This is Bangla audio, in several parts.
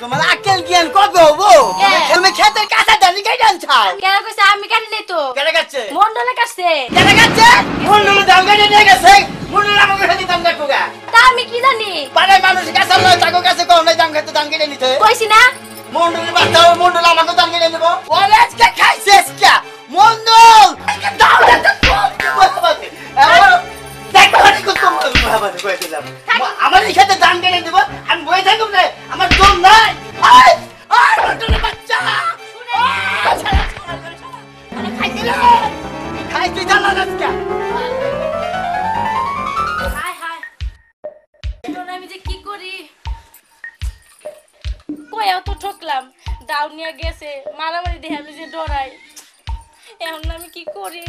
তোমার আকেল জ্ঞান কবে হব? কে? তুমি খেতের কাঁচা দানি কাই জানছাও কেন কইছে আমি কাটি নাই তো? কেন গেছে মন্ডলে কাটছে। কেন গেছে মুন্ডুল দাম কেটে নিয়ে গেছে। মুন্ডুল আমাকে খেতে দাম দেখো গা তা আমি কি জানি? পাড়ায় মানুষ কাছে লয় তাকে কাছে কম নাই দাম খেতে দাম কেটে নিতে। কইছি না। মুন্ডুল বাচ্চা মুন্ডুল আমাকে দাম কেটে নেব। ওরে আজকে খাইছে আজকে। মুন্ডুল! আজকে কয়ে দিলাম। আমার এই খেতে দাম কেটে দেবো আমি বয়ে থাকুম না আমার দম নাই। বাচ্চা। খাইতে খাইতে জানা আজকে। করি? ঠকলাম। নিয়ে গেছে। মারামারি দেখে আমি যে ডরাই। এখন আমি কি করি?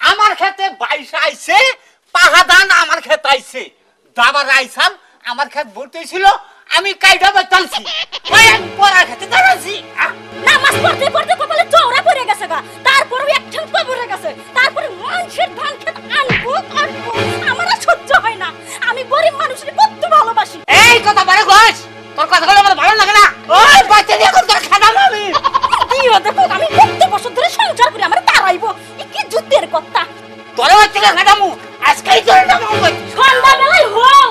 আমার খেতে বাইশে আইছে পাহা ধান আমার খেতে আইছে। দাবার আইসাম আমার খেত ভর্তি ছিল আমি কাইটা বেতালছি আমি পড়ার খেতে দাঁড়াইছি। নামাজ পড়তে পড়তে কপালে চওড়া পড়ে গেছে গা। তারপরে এক ঠ্যাং পড়ে গেছে। তারপরে মানুষের ধান খেত আনব আনব। আমার আর সহ্য হয় না। আমি গরিব মানুষের কত ভালোবাসি। এই কথা বারে কইস তোর কথা বলে আমার ভালো লাগে না। ওই বাচ্চা দিয়ে এখন তোর খাদাম আমি দিও দেখো আমি কত বছর ধরে সংসার করে আমার তারাইবো। কি যুদ্ধের কথা তোর বাচ্চা দিয়ে খাদামু আজকেই তোর নাম হবে সন্ধ্যাবেলায় হও আর বেলা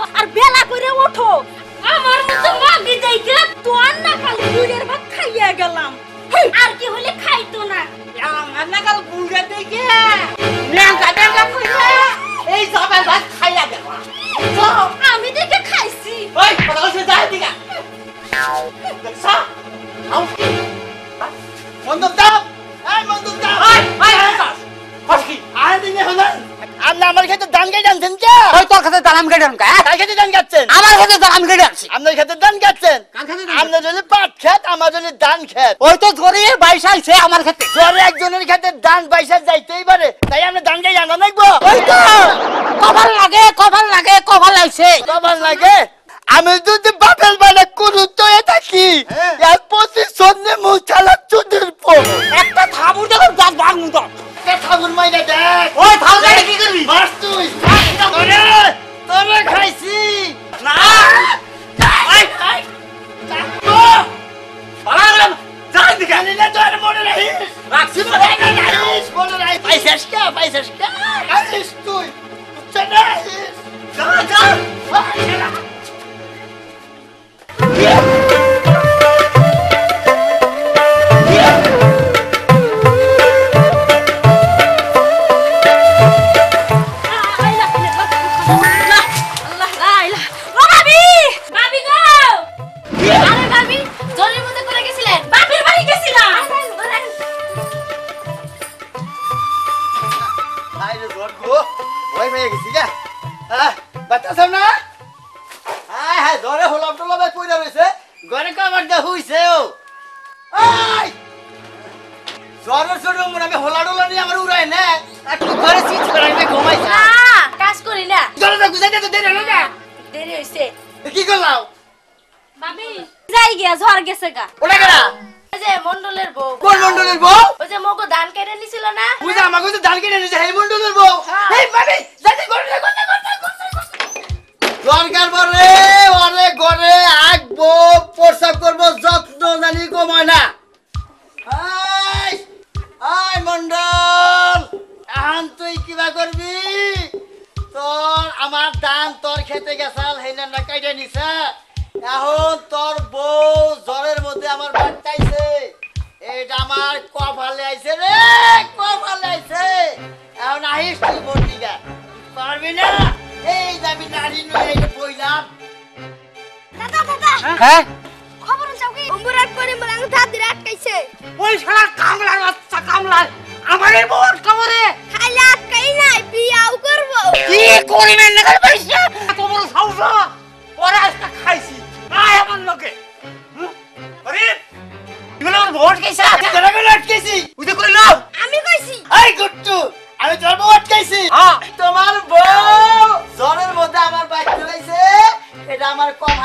আমার খেতে ধান কেটে আনছেন কে? ওই তোর কাছে দাম কেটে আনকা কার খেতে ধান কাটছেন আমার কাছে দাম কেটে আনছি। আপনার খেতে ধান কাটছেন খেতে ধান? আপনার যদি পাট খেত আমার যদি ধান খেত। ওই তো ধরে বাইশ আইছে আমার ক্ষেত্রে জ্বরে একজনের খেতে ধান পয়সা যাইতেই পারে তাই আপনি ধান কে জানা নাকবো ওই তো! কভার লাগে কভার লাগে কভার লাগছে কবার লাগে? আমি যদি বাপের বাড়ি কোনো তো এটা কি এর প্রতি সন্ধ্যে মুখ চালা চুদির পো একটা থাবুর দেখো দাঁত ভাঙু ঠাকুর মাইনে দেখ। ওই গাড়ি কি করবি? মার তুই তোরে তোরে খাইছি। না। ওই পালা গেলাম। যাই দিকা জানি না তোর মনে রাখিস রাখছি মনে রাখিস মনে রাখিস পয়সাস কে? পয়সাস কে? রাখিস তুই। না যা যা। আমি হোলা ডোলা নিয়ে আমার উড়াই না। একটু ঘরে চিজ করে আমি ঘুমাইছি কাজ করি না। জ্বর তো গুজাইতে তো দেরি হলো না। দেরি হইছে। কি করলাম? ভাবি যাই গিয়া ঝড় গেছে গা। ওটা যে মন্ডলের বউ। কোন মন্ডলের বউ? ওই যে মগো ধান কেটে নিছিল না? বুঝা আমাকে তো ধান কিনে কিবা করবি? তোর আমার দান তোর খেতে গেছাল হেনা না কাইটে নিছে। এখন তোর বউ জ্বরের মধ্যে আমার বাচ্চাইছে। এইটা আমার কপালে আইছে রে কপালে আইছে। এখন আহিস তুই বন্ডিগা পারবি না? এই যাবি নারী নয় এই যে বইলাম দাদা দাদা। হ্যাঁ? খবর চাও কি? অম্বুরাট করে মলাং দাদি আটকাইছে। ওই শালা কামলার বাচ্চা কামলার। আমারে বউর খবরে। আচ্ছা, তোমার সাউসা ওরা মধ্যে আমার বাইক চলাইছে এটা আমার কম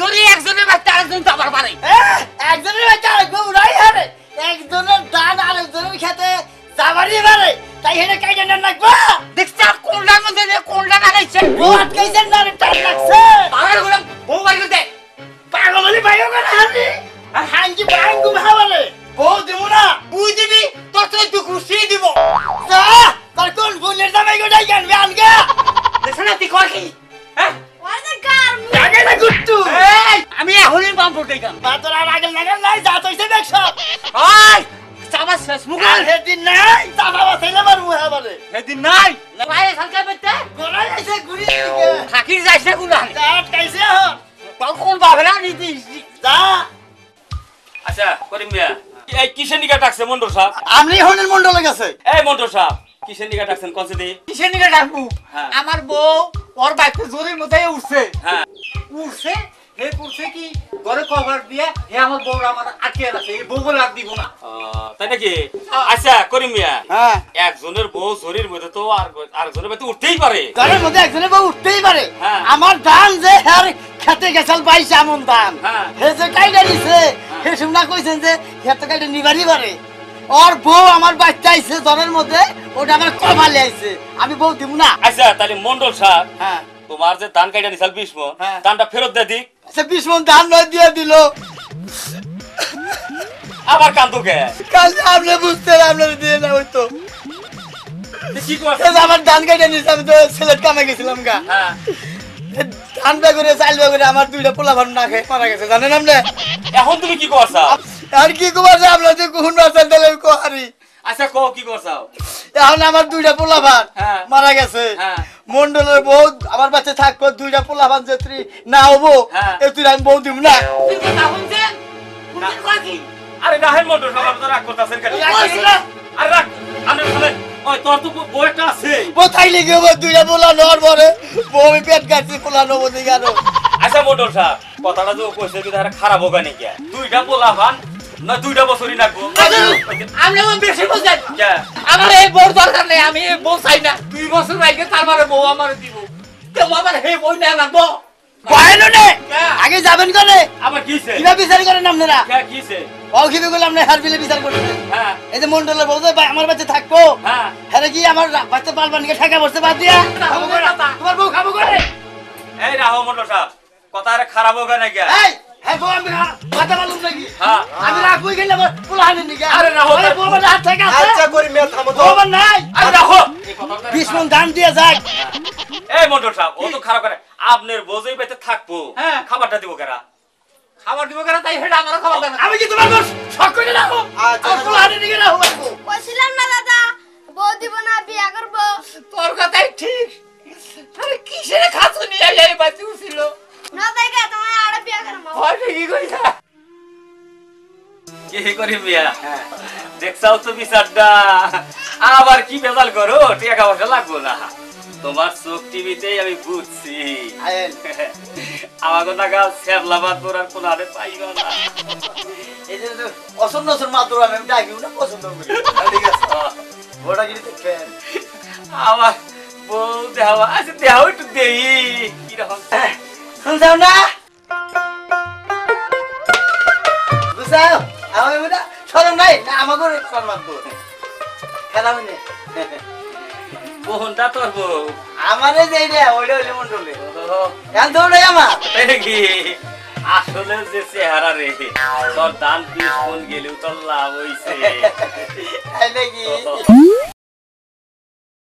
জরি একজনের বাইক আরেকজন তো আবার পারে একজনের বাইক আরেকজন উড়াই হারে একজনের দান আরেকজনের খেতে যাবারই পারে তাই হেনে কাইটা না লাগবা দেখছা কোনটার মধ্যে রে কোনটা লাগাইছে বউ আটকাইছেন না রে টান লাগছে? পাগল গুলাম বউ বাড়ি দে পাগল হলি ভাইও কেন হানি আর হাঙ্গি ভাঙ্গু ভাবারে বউ দিব না বুঝ দিবি তোর তো একটু খুশি দিব। যা তার কোন বোনের জামাই গোটাই গানবে আনগা। দেখছ না তুই কয় কি? হ্যাঁ? আমি এখনই বাম ফুটে গাম মা তোর আর আগেল নাগেল নাই যা তৈছে দেখছ। ওই চাবা শেষ মুখ। আর হেদিন নাই চাপা বাসাইলে বলে সেদিন নাই। পায়ে সরকার পেতে গোড়াই আইছে ঘুরি দিকে থাকির যাইছে যা আটকাইছে হন তোর কোন বাবলা নিতিস যা। আচ্ছা করিম মিয়া এই কিসের নিকা ডাকছে মন্ডল সাহেব আপনি হনের মন্ডলে গেছে এই মন্ডল সাহেব কিসের নিকা ডাকছেন কনসে দি কিসের নিকে ডাকবো। আমার বউ ওর বাইকে জোরের মধ্যে উঠছে। হ্যাঁ উঠছে হে করছে কি ঘরে কভার দিয়ে হে আমার বউ আমার আটকে আছে এই বউ বলে আর দিব না। তাই নাকি? আচ্ছা করিম মিয়া হ্যাঁ। একজনের বউ শরীর মধ্যে তো আর আরেকজনের মধ্যে উঠতেই পারে। ঘরের মধ্যে একজনে বউ উঠতেই পারে। হ্যাঁ। আমার ধান যে হ্যার খেতে গেছাল বাইশ এমন ধান। হ্যাঁ। হে যে কাইটা নিছে হে শুননা কইছেন যে হে তো কাইটা নিবারই পারে। ওর বউ আমার বাচ্চা আইছে জ্বরের মধ্যে ওটা আমার কমালে আইছে আমি বউ দিব না। আচ্ছা তাহলে মন্ডল সাহেব হ্যাঁ। তোমার যে ধান কাইটা নিছাল বিশ মন হ্যাঁ। ধানটা ফেরত দে দিক। সে বিশ মন ধান নয় দিয়ে দিল। আবার কান্দুকে কাল আপনি বুঝতে আপনার দিয়ে না ওই তো কি করছ আমার ধান কাইটা নিছে আমি তো ছেলের কামে গেছিলাম গা। হ্যাঁ। ধান বেগুনে চাল বেগুনে আমার দুইটা পোলা ভান না খেয়ে মারা গেছে জানেন আপনি? এখন তুমি কি করছ? আর কি কুমার যে আপনার যে কোন বাচ্চা দিলে কোহারি আচ্ছা কও কি করছ? এখন আমার দুইটা পোলা ভান হ্যাঁ। মারা গেছে। হ্যাঁ। মন্ডলের বউ আমার বাচ্চা থাকব দুইটা পোলা ভান যে তুই না হব হ্যাঁ। এ তুই আমি বউ দিব না। তুই কথা শুনছেন? শুনছেন কয় কি? আরে না মন্ডল সাহেব তো রাগ করতেছেন কেন? রাগ করছি না। আরে রাগ আমি ওই তোর তো বউ একটা আছে। বউ থাইলে কি হব? দুইটা পোলা নর পরে বউ আমি পেট কাটছি পোলা নবো দিকে আরও। আচ্ছা মন্ডল সাহেব কথাটা কইছে কি খারাপ হোক নাকি? দুইটা পোলা ভান না দুইটা বছরই রাখব আপনি আমার বেশি বুঝেন কে? আমার এই বউ দরকার নেই আমি এই বউ চাই না। দুই বছর আগে তারপরে বউ আমার দিব। কেউ আমার হে বই না লাগবো বয়ানো নে। আগে যাবেন করে আবার কিছে কিবা বিচার করেন আপনারা? কে কিছে ও কিবে করলে আপনি হার বিলে বিচার করতেন হ্যাঁ। এই যে মন্ডলের বউ যে বা- আমার বাচ্চা থাকব হ্যাঁ। কি আমার বাচ্চা পালবানিকে ঠেকা বসতে বাদ দিয়া? তোমার বউ খাব করে এই রাহো মন্ডল সাহেব কথা আরে খারাপ হোক নাকি এই! হ্যাঁ আমি কথা নাকি? হ্যাঁ। আমি রাখবই গেলে আমার পোলা হানি নিকে? আরে। হাত থেকে আছে। আচ্ছা করি মেয়ে থামো তো বউ নাই। আরে রাহো বিশ মন ধান দিয়ে যাক। এই মন্ডল সাহেব ও তো খারাপ করে। আপনার বোঝই পেতে থাকব। হ্যাঁ। খাবারটা দিব কেরা? খাবার দিব কেন তাই হেটা আমার খাবার দেন। আমি কি তোমার বউ? শখ করে রাখো আচ্ছা, পোলা হানি নিকে রাখো কইছিলাম না দাদা। বউ দিব না বিয়া করব। তোর কথাই ঠিক। আরে কিসের খাসু নিয়ে এই বাতি হয় কি কইছা কি করি মিয়া দেখছাও তো বিচারটা। আবার কি বেজাল করো? টাকা পয়সা লাগবো না। তোমার চোখ টিভিতেই আমি বুঝছি। আয়েন। আমাকে টাকা সেবলাবাদ করার কোনো আরে পাইবা না। এই যে অসন্ন অসন্ন মাত্র আমি ডাকিও না পছন্দ করি। ঠিক আছে। কিন্তু আমার বউ দেওয়া আচ্ছা দেওয়া একটু দেই কীরকম? শুনছাও না বুঝাও আমার বেটা শরম নাই না আমাকে সম্মান তো খেলা মানে বোনটা তোর বউ। আমার এই যে এইটা ওইটা হইলে মন্ডলে। এখন ওটাই আমার। তাই আসলে যে চেহারা রে তোর দান পিস মন গেলেও তোর লাভ হইছে। তাই নাকি?